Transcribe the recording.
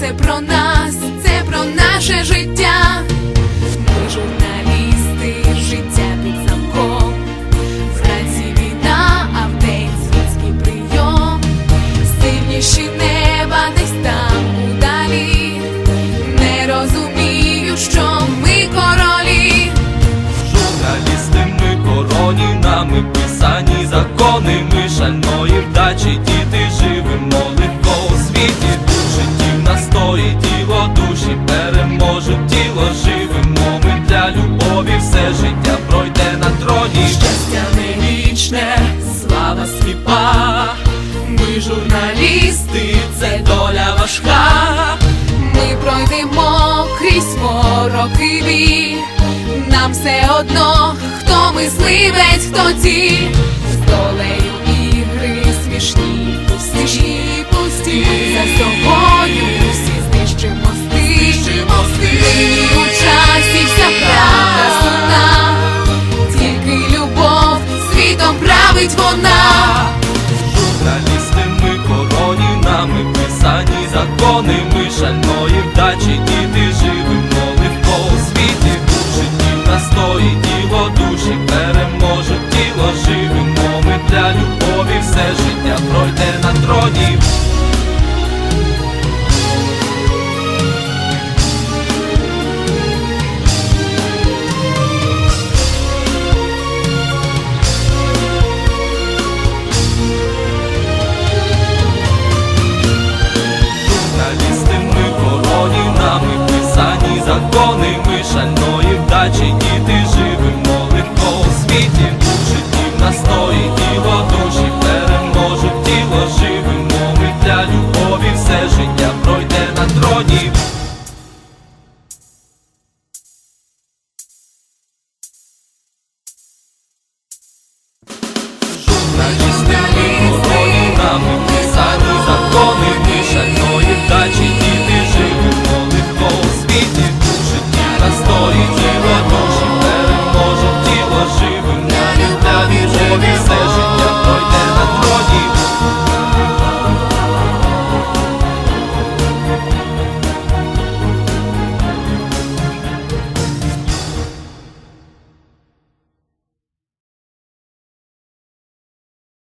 це про нас, це про наше життя. Ми журналісти, життя під замком. Вранці війна, а вдень світський прийом. Сильніші неба десь там удалі. Не розумію, що ми королі. Журналісти ми короні, нами писані закони, ми шальної вдачі, любові, все життя пройде на троні. Щастя не вічне, слава сліпа, ми журналісти, це доля важка. Ми пройдемо крізь мороки біль. Нам все одно, хто мисливець, хто ці з ігри смішні, пусті, пусті. За It's bo now. não you, love you, love you.